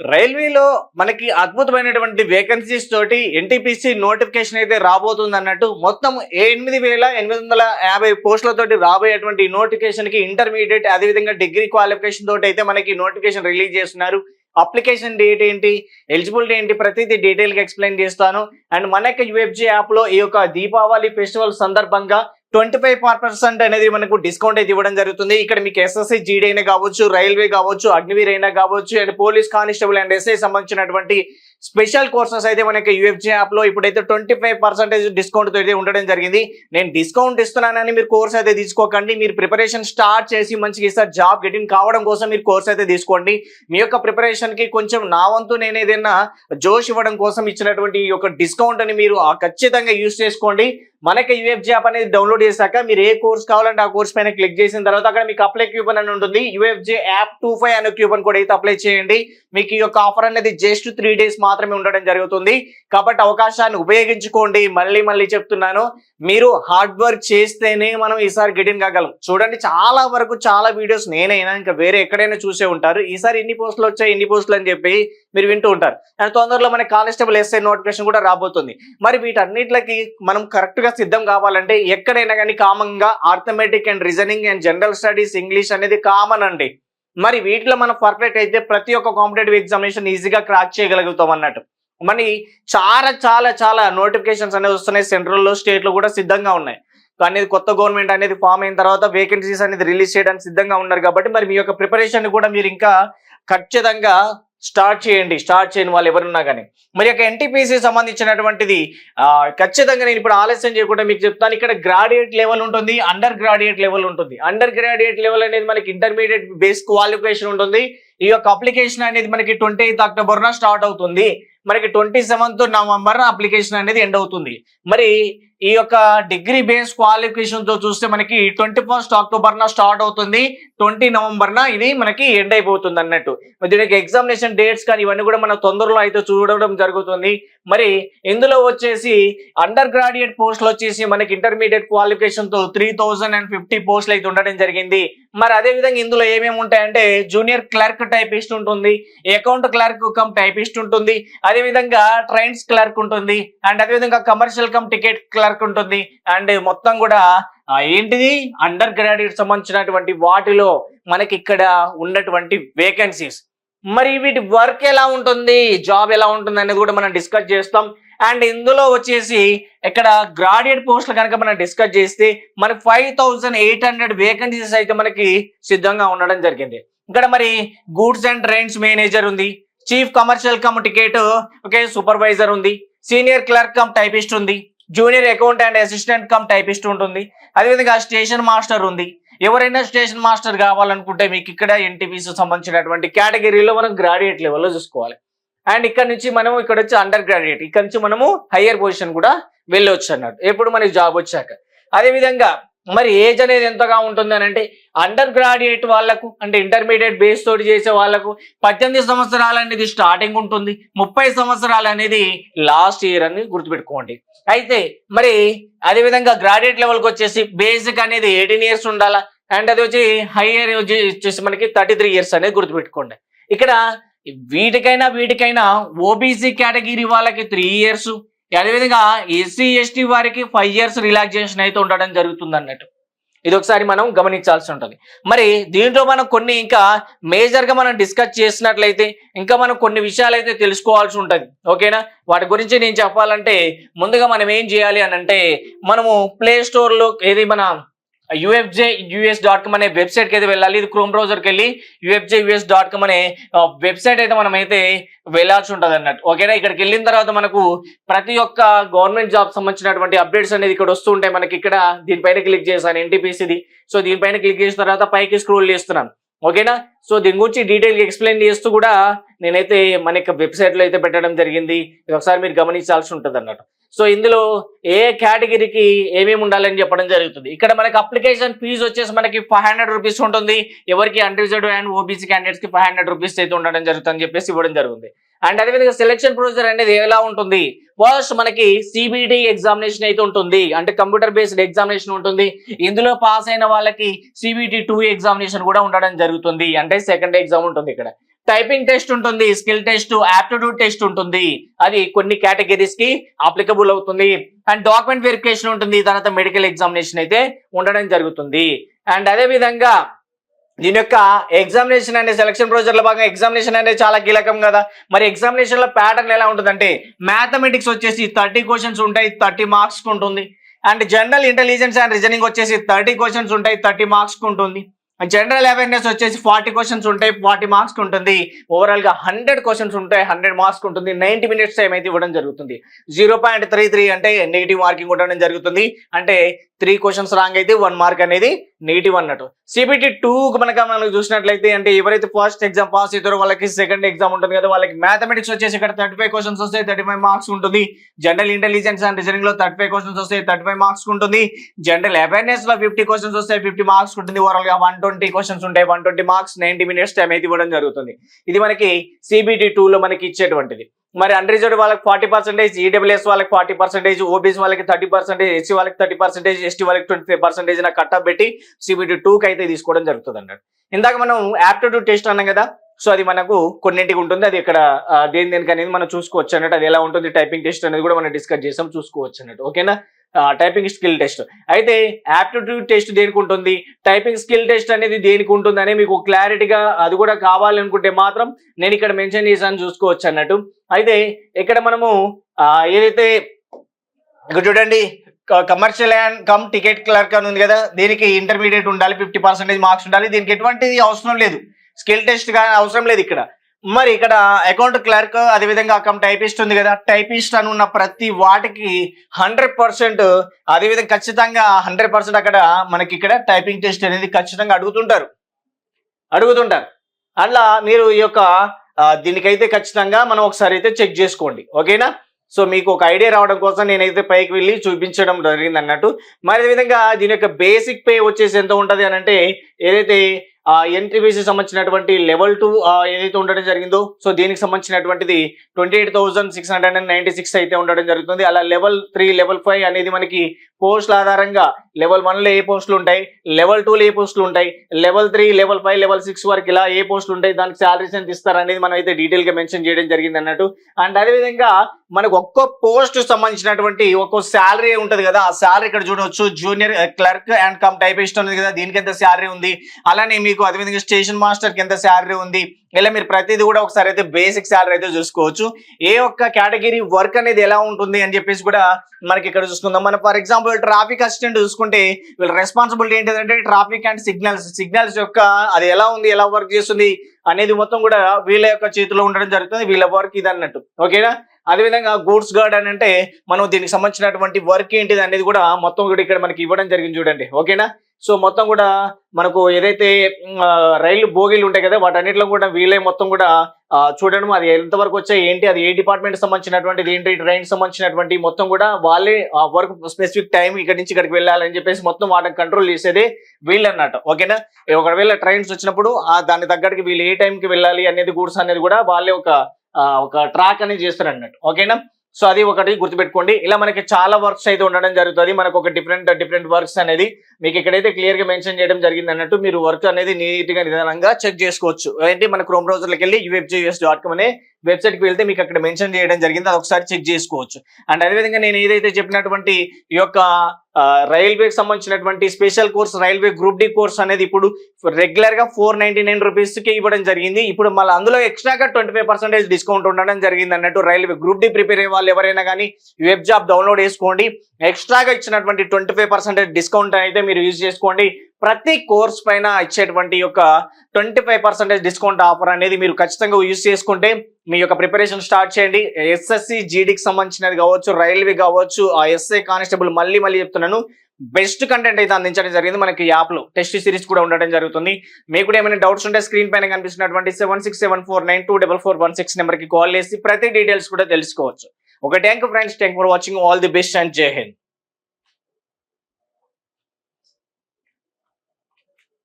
రైల్వేలో మనకి అద్భుతమైనటువంటి వేకెన్సీస్ తోటి ఎన్టీపీసీ నోటిఫికేషన్ అయితే రాబోతుంది అన్నట్టు మొత్తం ఎనిమిది వేల ఎనిమిది వందల యాభై పోస్టులతోటి రాబోయేటువంటి నోటిఫికేషన్కి ఇంటర్మీడియట్ అదేవిధంగా డిగ్రీ క్వాలిఫికేషన్ తోటి అయితే మనకి నోటిఫికేషన్ రిలీజ్ చేస్తున్నారు. అప్లికేషన్ డేట్ ఏంటి? ఎలిజిబిలిటీ ఏంటి? ప్రతిదీ డీటెయిల్గా ఎక్స్ప్లెయిన్ చేస్తాను. అండ్ మన యొక్క యూఎఫ్జీ యాప్లో ఈ యొక్క దీపావళి ఫెస్టివల్ సందర్భంగా ట్వంటీ ఫైవ్ పర్సెంట్ అనేది మనకు డిస్కౌంట్ అయితే ఇవ్వడం జరుగుతుంది. ఇక్కడ మీకు ఎస్ఎస్సి జీడీ అయినా కావచ్చు రైల్వే కావచ్చు అగ్నివీర్ అయినా కావచ్చు and police constable and SI సంబంధించినటువంటి స్పెషల్ కోర్సెస్ అయితే మనకి యూఎఫ్జీ యాప్లో ఇప్పుడైతే ట్వంటీ ఫైవ్ పర్సెంటేజ్ డిస్కౌంట్ అయితే ఉండడం జరిగింది. నేను డిస్కౌంట్ ఇస్తున్నానని మీరు కోర్స్ అయితే తీసుకోకండి. మీరు ప్రిపరేషన్ స్టార్ట్ చేసి మంచిగా ఇస్తారు జాబ్ గెటిన్ కావడం కోసం మీరు కోర్స్ అయితే తీసుకోండి. మీ యొక్క ప్రిపరేషన్కి కొంచెం నా వంతు నేను ఏదైనా జోష్ ఇవ్వడం కోసం ఇచ్చినటువంటి ఈ యొక్క డిస్కౌంట్ అని మీరు ఆ ఖచ్చితంగా యూస్ చేసుకోండి. మనకి యూఎఫ్ యాప్ అనేది డౌన్లోడ్ చేశాక మీరు ఏ కోర్స్ కావాలంటే ఆ కోర్స్ పైన క్లిక్ చేసిన తర్వాత అక్కడ మీకు అప్లై క్యూపన్ అని ఉంటుంది. యూఎఫ్జే యాప్ టూ ఫైవ్ అనే క్యూపన్ కూడా అయితే అప్లై చేయండి. మీకు ఈ యొక్క ఆఫర్ అనేది జస్ట్ త్రీ డేస్ మాత్రమే ఉండడం జరుగుతుంది. కాబట్టి అవకాశాన్ని ఉపయోగించుకోండి. మళ్ళీ మళ్ళీ చెప్తున్నాను. మీరు హార్డ్ వర్క్ చేస్తేనే మనం ఈసారి గెటిన్ కాగలం. చూడండి చాలా వరకు చాలా వీడియోస్ నేనైనా ఇంకా వేరే ఎక్కడైనా చూసే ఉంటారు. ఈసారి ఎన్ని పోస్టులు వచ్చాయి ఎన్ని పోస్టులు అని చెప్పి మీరు వింటూ ఉంటారు. అండ్ తొందరలో మన కానిస్టేబుల్ ఎస్ఐ నోటిఫికేషన్ కూడా రాబోతుంది. మరి వీటన్నిటికి మనం కరెక్ట్గా సిద్ధం కావాలంటే ఎక్కడైనా కానీ కామన్గా arithmetic and reasoning and general studies English అనేది కామన్ అండి. మరి వీటిలో మనం పర్ఫెక్ట్ అయితే ప్రతి ఒక్క కాంపిటేటివ్ ఎగ్జామినేషన్ ఈజీగా క్రాక్ చేయగలుగుతాం అన్నట్టు. మరి చాలా చాలా చాలా నోటిఫికేషన్స్ అనేవి వస్తున్నాయి. సెంట్రల్లో స్టేట్లో కూడా సిద్ధంగా ఉన్నాయి. కానీ కొత్త గవర్నమెంట్ అనేది ఫామ్ అయిన తర్వాత వేకెన్సీస్ అనేది రిలీజ్ చేయడానికి సిద్ధంగా ఉన్నారు కాబట్టి మరి మీ యొక్క ప్రిపరేషన్ కూడా మీరు ఇంకా ఖచ్చితంగా స్టార్ట్ చేయండి స్టార్ట్ చేయని వాళ్ళు ఎవరున్నా కానీ. మరి యొక్క ఎన్టీపీసీ సంబంధించినటువంటిది ఖచ్చితంగా నేను ఇప్పుడు ఆలస్యం చేయకుండా మీకు చెప్తాను. ఇక్కడ గ్రాడ్యుయేట్ లెవెల్ ఉంటుంది అండర్ గ్రాడ్యుయేట్ లెవెల్ ఉంటుంది. అండర్ గ్రాడ్యుయేట్ లెవెల్ అనేది మనకి ఇంటర్మీడియట్ బేస్ క్వాలిఫికేషన్ ఉంటుంది. ఈ యొక్క అప్లికేషన్ అనేది మనకి ట్వంటీ ఎయిత్ అక్టోబర్న స్టార్ట్ అవుతుంది. మనకి ట్వంటీ సెవెంత్ నవంబర్ అప్లికేషన్ అనేది ఎండ్ అవుతుంది. మరి ఈ యొక్క డిగ్రీ బేస్ క్వాలిఫికేషన్తో చూస్తే మనకి ట్వంటీ ఫస్ట్ అక్టోబర్ న స్టార్ట్ అవుతుంది. ట్వంటీ నవంబర్ ఇది మనకి ఎండ్ అయిపోతుంది అన్నట్టు. మరి దీనికి ఎగ్జామినేషన్ డేట్స్ కానీ ఇవన్నీ కూడా మనం తొందరలో అయితే చూడడం జరుగుతుంది. మరి ఇందులో వచ్చేసి అండర్ గ్రాడ్యుయేట్ పోస్టులు వచ్చేసి మనకి ఇంటర్మీడియట్ క్వాలిఫికేషన్తో త్రీ థౌజండ్ అండ్ ఫిఫ్టీ పోస్టులు అయితే ఉండడం జరిగింది. మరి అదే విధంగా ఇందులో ఏమేమి ఉంటాయంటే జూనియర్ క్లర్క్ టైపిస్ట్ ఉంటుంది అకౌంట్ క్లర్క్ కమ్ టైపిస్ట్ ఉంటుంది అదే విధంగా ట్రైన్స్ క్లర్క్ ఉంటుంది అండ్ అదే విధంగా కమర్షియల్ కమ్ టికెట్ క్లర్క్ ఉంటుంది అండ్ మొత్తం కూడా ఏంటిది? అండర్ గ్రాడ్యుయేట్ సంబంధించినటువంటి వాటిలో మనకి ఇక్కడ ఉన్నటువంటి వేకెన్సీస్ మరి వీటి వర్క్ ఎలా ఉంటుంది? జాబ్ ఎలా ఉంటుంది అనేది కూడా మనం డిస్కస్ చేస్తాం. అండ్ ఇందులో వచ్చేసి ఇక్కడ గ్రాడ్యుయేట్ పోస్టులు కనుక మనం డిస్కస్ చేస్తే మనకి five thousand eight hundred vacancies అయితే మనకి సిద్ధంగా ఉండడం జరిగింది. ఇక్కడ మరి గూడ్స్ అండ్ ట్రైన్స్ మేనేజర్ ఉంది chief commercial cum ticket okay supervisor ఉంది సీనియర్ క్లర్క్ కమ్ టైపిస్ట్ ఉంది junior account and assistant cum typist ఉంటుంది. అదేవిధంగా స్టేషన్ మాస్టర్ ఉంది. ఎవరైనా స్టేషన్ మాస్టర్ కావాలనుకుంటే మీకు ఇక్కడ ఎన్టీపీసీ సంబంధించినటువంటి కేటగిరీలో మనం గ్రాడ్యుయేట్ లెవెల్లో చూసుకోవాలి. అండ్ ఇక్కడ నుంచి మనము ఇక్కడ వచ్చి అండర్ గ్రాడ్యుయేట్ ఇక్కడ నుంచి మనము హయ్యర్ పొజిషన్ కూడా వెళ్ళొచ్చు అన్నట్టు ఎప్పుడు మనకి జాబ్ వచ్చాక? అదేవిధంగా మరి ఏజ్ అనేది ఎంతగా ఉంటుంది అని అంటే అండర్ గ్రాడ్యుయేట్ వాళ్ళకు అంటే ఇంటర్మీడియట్ బేస్ తోటి చేసే వాళ్ళకు పద్దెనిమిది సంవత్సరాలు అనేది స్టార్టింగ్ ఉంటుంది. ముప్పై సంవత్సరాలు అనేది లాస్ట్ ఇయర్ అని గుర్తుపెట్టుకోండి. అయితే మరి అదే విధంగా గ్రాడ్యుయేట్ లెవెల్కి వచ్చేసి బేసిక్ అనేది ఎయిటీన్ ఇయర్స్ ఉండాలా? అండ్ అది వచ్చి హైయర్ వచ్చేసి మనకి థర్టీ త్రీ ఇయర్స్ అనేది గుర్తుపెట్టుకోండి. ఇక్కడ వీటికైనా వీటికైనా ఓబీసీ కేటగిరీ వాళ్ళకి త్రీ ఇయర్స్ అదేవిధంగా ఎస్సీ ఎస్టీ వారికి ఫైవ్ ఇయర్స్ రిలాక్సేషన్ అయితే ఉండడం జరుగుతుంది అన్నట్టు ఇది ఒకసారి మనం గమనించాల్సి ఉంటుంది. మరి దీంట్లో మనం కొన్ని ఇంకా మేజర్గా మనం డిస్కస్ చేసినట్లయితే ఇంకా మనం కొన్ని విషయాలు అయితే తెలుసుకోవాల్సి ఉంటుంది. ఓకేనా? వాటి గురించి నేను చెప్పాలంటే ముందుగా మనం ఏం చేయాలి అని అంటే మనము ప్లే స్టోర్లో ఏది మన యుఎఫ్జే యుఎస్ డాట్ కామ్ అనే వెబ్సైట్కి అయితే వెళ్ళాలి. ఇది క్రోమ్ బ్రౌజర్కి వెళ్ళి యుఎఫ్జే యుఎస్ డాట్ కామ్ అనే వెబ్సైట్ అయితే మనం అయితే వెళ్ళాల్సి ఉంటుంది అన్నట్టు ఓకేనా? ఇక్కడికి వెళ్ళిన తర్వాత మనకు ప్రతి ఒక్క గవర్నమెంట్ జాబ్ సంబంధించినటువంటి అప్డేట్స్ అనేది ఇక్కడ వస్తూ ఉంటాయి. మనకి ఇక్కడ దీనిపైన క్లిక్ చేశాను ఎన్టీపీసీది సో దీనిపైన క్లిక్ చేసిన తర్వాత పైకి స్క్రోల్ చేస్తున్నాను. ఓకేనా? సో దీని గురించి డీటెయిల్ ఎక్స్ప్లెయిన్ చేస్తూ కూడా నేనైతే మన యొక్క వెబ్సైట్లో అయితే పెట్టడం జరిగింది. ఇది ఒకసారి మీరు గమనించాల్సి ఉంటుంది అన్నట్టు సో ఇందులో ఏ కేటగిరీకి ఏమేమి ఉండాలని చెప్పడం జరుగుతుంది. ఇక్కడ మనకి అప్లికేషన్ ఫీజు వచ్చేసి మనకి ఫైవ్ హండ్రెడ్ రూపీస్ ఉంటుంది. ఎవరికి అన్రిజర్వ్డ్ అండ్ ఓబీసీ క్యాండిడేట్స్కి ఫైవ్ హండ్రెడ్ రూపీస్ అయితే ఉండడం జరుగుతుంది చెప్పేసి ఇవ్వడం జరుగుతుంది. అండ్ అదేవిధంగా సెలెక్షన్ ప్రొసీజర్ అనేది ఎలా ఉంటుంది? ఫస్ట్ మనకి సిబిటి ఎగ్జామినేషన్ అయితే ఉంటుంది. అంటే కంప్యూటర్ బేస్డ్ ఎగ్జామినేషన్ ఉంటుంది. ఇందులో పాస్ అయిన వాళ్ళకి సిబిటి టూ ఎగ్జామినేషన్ కూడా ఉండడం జరుగుతుంది. అంటే సెకండ్ ఎగ్జామ్ ఉంటుంది ఇక్కడ. టైపింగ్ టెస్ట్ ఉంటుంది స్కిల్ టెస్ట్ ఆప్టిట్యూడ్ టెస్ట్ ఉంటుంది. అది కొన్ని కేటగిరీస్కి అప్లికబుల్ అవుతుంది. అండ్ డాక్యుమెంట్ వెరిఫికేషన్ ఉంటుంది తర్వాత మెడికల్ ఎగ్జామినేషన్ అయితే ఉండడం జరుగుతుంది. అండ్ అదే విధంగా దీని యొక్క ఎగ్జామినేషన్ అనే సెలక్షన్ ప్రొసీజర్లో భాగంగా ఎగ్జామినేషన్ అనేది చాలా కీలకం కదా. మరి ఎగ్జామినేషన్లో ప్యాటర్న్ ఎలా ఉంటుందంటే మ్యాథమెటిక్స్ వచ్చేసి థర్టీ క్వశ్చన్స్ ఉంటాయి థర్టీ మార్క్స్ ఉంటుంది. And general intelligence and reasoning వచ్చేసి థర్టీ క్వశ్చన్స్ ఉంటాయి థర్టీ మార్క్స్ ఉంటుంది. జనరల్ అవేర్నెస్ వచ్చేసి ఫార్టీ క్వశ్చన్స్ ఉంటాయి ఫార్టీ మార్క్స్ ఉంటుంది. ఓవరాల్గా హండ్రెడ్ క్వశ్చన్స్ ఉంటాయి హండ్రెడ్ మార్క్స్ ఉంటుంది. నైన్టీ మినిట్స్ టైం అయితే ఇవ్వడం జరుగుతుంది. జీరో పాయింట్ త్రీ త్రీ అంటే నెగిటివ్ మార్కింగ్ ఉండడం జరుగుతుంది. అంటే త్రీ క్వశ్చన్స్ రాంగ్ అయితే వన్ మార్క్ అనేది నెగిటివ్ అన్నట్టు. సిబిటి టూ మనకి మనం చూసినట్లయితే అంటే ఎవరైతే ఫస్ట్ ఎగ్జామ్ పాస్ అవుతారో వాళ్ళకి సెకండ్ ఎగ్జామ్ ఉంటుంది కదా వాళ్ళకి మ్యాథమెటిక్స్ వచ్చేసి ఇక్కడ థర్టీ ఫైవ్ క్వశ్చన్స్ వస్తాయి థర్టీ ఫైవ్ మార్క్స్ ఉంటుంది. జనరల్ ఇంటెలిజెన్స్ అండ్ రీజనింగ్లో థర్టీ ఫైవ్ క్వశ్చన్స్ వస్తాయి థర్టీ ఫైవ్ మార్క్స్ ఉంటుంది. జనరల్ అవేర్నెస్లో ఫిఫ్టీ క్వశ్చన్స్ వస్తాయి ఫిఫ్టీ మార్క్స్ ఉంటుంది. ఓవరాల్గా వన్ ట్వంటీ క్వశ్చన్స్ ఉంటాయి. One twenty marks ninety minutes time అయితే ఇవ్వడం జరుగుతుంది. ఇది మనకి సిబిటి టూ లో మనకి ఇచ్చేటువంటిది. మరి అన్రిజర్వ్డ్ వాళ్ళకి ఫార్టీ పర్సెంటేజ్ ఈడబ్ల్యూఎస్ వాళ్ళకి ఫార్టీ పర్సెంటేజ్ ఓబీసీ వాళ్ళకి థర్టీ పర్సెంటేజ్ ఎస్సీ వాళ్ళకి థర్టీ పర్సెంటేజ్ ఎస్టీ వాళ్ళకి ట్వంటీ ఫైవ్ పర్సెంటేజ్ నా కట్టప్ పెట్టి సిబిటీ టూకి అయితే తీసుకోవడం జరుగుతుంది అన్నాడు ఇందాక మనం యాప్టిట్యూడ్ టెస్ట్ అన్నాం కదా సో అది మనకు కొన్నింటికి ఉంటుంది. అది ఇక్కడ దేని దేనికి అనేది మనం చూసుకోవచ్చు అన్నట్టు. అది ఎలా ఉంటుంది? టైపింగ్ టెస్ట్ అనేది కూడా మనం డిస్కస్ చేసాం చూసుకోవచ్చు అన్నట్టు. ఓకేనా టైపింగ్ స్కిల్ టెస్ట్ అయితే యాప్టిట్యూడ్ టెస్ట్ దేనికి ఉంటుంది? టైపింగ్ స్కిల్ టెస్ట్ అనేది దేనికి ఉంటుంది అని మీకు క్లారిటీగా అది కూడా కావాలనుకుంటే మాత్రం నేను ఇక్కడ మెన్షన్ చేశాను చూసుకోవచ్చు అన్నట్టు. అయితే ఇక్కడ మనము ఏదైతే ఇక్కడ చూడండి commercial and cum ticket clerk అని ఉంది కదా దీనికి ఇంటర్మీడియట్ ఉండాలి ఫిఫ్టీ మార్క్స్ ఉండాలి దీనికి ఎటువంటిది అవసరం లేదు. స్కిల్ టెస్ట్ కానీ అవసరం లేదు ఇక్కడ. మరి ఇక్కడ అకౌంట్ క్లర్క్ అదేవిధంగా అకౌంట్ టైపిస్ట్ ఉంది కదా. టైపిస్ట్ అని ఉన్న ప్రతి వాటికి హండ్రెడ్ పర్సెంట్ అదేవిధంగా ఖచ్చితంగా హండ్రెడ్ పర్సెంట్ అక్కడ మనకి ఇక్కడ టైపింగ్ టెస్ట్ అనేది ఖచ్చితంగా అడుగుతుంటారు. అడుగుతుంటారు. అట్లా మీరు ఈ యొక్క దీనికైతే ఖచ్చితంగా మనం ఒకసారి అయితే చెక్ చేసుకోండి. ఓకేనా? సో మీకు ఒక ఐడియా రావడం కోసం నేనైతే పైకి వెళ్ళి చూపించడం జరిగింది అన్నట్టు మరి అదేవిధంగా దీని యొక్క బేసిక్ పే వచ్చేసి ఎంత ఉంటుంది అని అంటే ఏదైతే ఎంట్రీ ఫీజు సంబంధించినటువంటి లెవెల్ టూ ఏదైతే ఉండడం జరిగిందో సో దీనికి సంబంధించినటువంటిది twenty eight thousand six hundred and ninety six అయితే ఉండడం జరుగుతుంది. అలా లెవెల్ త్రీ లెవెల్ ఫైవ్ అనేది మనకి పోస్టుల ఆధారంగా లెవెల్ వన్లో ఏ పోస్టులు ఉంటాయి లెవెల్ టూలో ఏ పోస్టులు ఉంటాయి level three level five level six వరకు ఇలా ఏ పోస్టులు ఉంటాయి దానికి శాలరీస్ ఎంత ఇస్తారు అనేది మనం అయితే డీటెయిల్గా మెన్షన్ చేయడం జరిగింది అన్నట్టు. అండ్ అదేవిధంగా మనకు ఒక్కో పోస్ట్ సంబంధించినటువంటి ఒక్కో శాలరీ ఉంటది కదా ఆ శాలరీ ఇక్కడ చూడవచ్చు. Junior clerk and cum typist ఉంది కదా దీనికి ఎంత శాలరీ ఉంది? అలానే మీకు అదేవిధంగా స్టేషన్ మాస్టర్కి ఎంత శాలరీ ఉంది? ఇలా మీరు ప్రతిదీ కూడా ఒకసారి అయితే బేసిక్ శాలరీ అయితే చూసుకోవచ్చు. ఏ ఒక్క కేటగిరీ వర్క్ అనేది ఎలా ఉంటుంది అని చెప్పేసి కూడా మనకి ఇక్కడ చూసుకుందాం. మన ఫర్ ఎగ్జాంపుల్ ట్రాఫిక్ అసిస్టెంట్ చూసుకుంటే వీళ్ళ రెస్పాన్సిబిలిటీ ఏంటంటే ట్రాఫిక్ అండ్ సిగ్నల్స్ సిగ్నల్స్ యొక్క అది ఎలా ఉంది ఎలా వర్క్ చేస్తుంది అనేది మొత్తం కూడా వీళ్ళ యొక్క చేతిలో ఉండడం జరుగుతుంది వీళ్ళ వర్క్ ఇది అన్నట్టు. ఓకేనా అదేవిధంగా గూడ్స్ గార్డ్ అని అంటే మనం దీనికి సంబంధించినటువంటి వర్క్ ఏంటిది అనేది కూడా మొత్తం కూడా ఇక్కడ మనకి ఇవ్వడం జరిగింది చూడండి. ఓకేనా? సో మొత్తం కూడా మనకు ఏదైతే రైలు బోగీలు ఉంటాయి కదా వాటన్నిటిలో కూడా వీళ్ళే మొత్తం కూడా చూడడం అది ఎంతవరకు వచ్చాయి ఏంటి అది ఏ డిపార్ట్మెంట్ సంబంధించినటువంటిది ఏంటి ట్రైన్ సంబంధించినటువంటి మొత్తం కూడా వాళ్ళే ఆ వర్క్ స్పెసిఫిక్ టైం ఇక్కడ నుంచి ఇక్కడికి వెళ్ళాలని చెప్పేసి మొత్తం వాటిని కంట్రోల్ చేసేదే వీళ్ళు అన్నట్టు ఓకేనా? ఒకవేళ ట్రైన్స్ వచ్చినప్పుడు ఆ దాని తగ్గట్టుకి వీళ్ళు ఏ టైంకి వెళ్ళాలి అనేది గూడ్స్ అనేది కూడా వాళ్ళే ఒక ఒక ట్రాక్ అనేది చేస్తారు అన్నట్టు ఓకేనా సో అది ఒకటి గుర్తుపెట్టుకోండి. ఇలా మనకి చాలా వర్క్స్ అయితే ఉండడం జరుగుతుంది. మనకు ఒక డిఫరెంట్ డిఫరెంట్ వర్క్స్ అనేది మీకు ఇక్కడైతే క్లియర్గా మెన్షన్ చేయడం జరిగింది అన్నట్టు మీరు వర్క్ అనేది నీట్గా నిదానంగా చెక్ చేసుకోవచ్చు. ఏంటి? మన క్రోమ్ బ్రౌజర్కి వెళ్ళి యూఎఫ్జిఎస్ డాట్ కామ్ అనే వెబ్సైట్కి వెళ్తే మీకు అక్కడ మెన్షన్ చేయడం జరిగింది. అది ఒకసారి చెక్ చేసుకోవచ్చు. అండ్ అదేవిధంగా నేను ఏదైతే చెప్పినటువంటి ఈ యొక్క రైల్వేకి సంబంధించినటువంటి special course railway group D course అనేది ఇప్పుడు రెగ్యులర్గా ఫోర్ నైన్టీ నైన్ రూపీస్కి ఇవ్వడం జరిగింది. ఇప్పుడు మళ్ళీ అందులో ఎక్స్ట్రాగా ట్వంటీ ఫైవ్ పర్సెంటేజ్ డిస్కౌంట్ ఉండడం జరిగింది అన్నట్టు రైల్వే గ్రూప్ డి ప్రిపేర్ అయ్యే వాళ్ళు ఎవరైనా కానీ వెబ్ జాబ్ డౌన్లోడ్ చేసుకోండి ఎక్స్ట్రాగా ఇచ్చినటువంటి ట్వంటీ ఫైవ్ డిస్కౌంట్ అయితే మీరు యూజ్ చేసుకోండి. ప్రతి కోర్స్ పైన ఇచ్చేటువంటి యొక్క twenty five percentage discount offer అనేది మీరు ఖచ్చితంగా యూజ్ చేసుకుంటే మీ యొక్క ప్రిపరేషన్ స్టార్ట్ చేయండి. ఎస్ఎస్సి జీడీకి సంబంధించినది కావచ్చు రైల్వే కావచ్చు ఆ ఎస్ఐ కానిస్టేబుల్ మళ్ళీ మళ్ళీ చెప్తున్నాను. బెస్ట్ కంటెంట్ అయితే అందించడం జరిగింది. మనకి యాప్లో టెస్ట్ సిరీస్ కూడా ఉండడం జరుగుతుంది. మీకు కూడా ఏమైనా డౌట్స్ ఉంటే స్క్రీన్ పైన కనిపిస్తున్నటువంటి seven six seven four nine two double four one six నెంబర్కి కాల్ చేసి ప్రతి డీటెయిల్స్ కూడా తెలుసుకోవచ్చు. ఒక thank friends thank for watching all the best and Jai Hind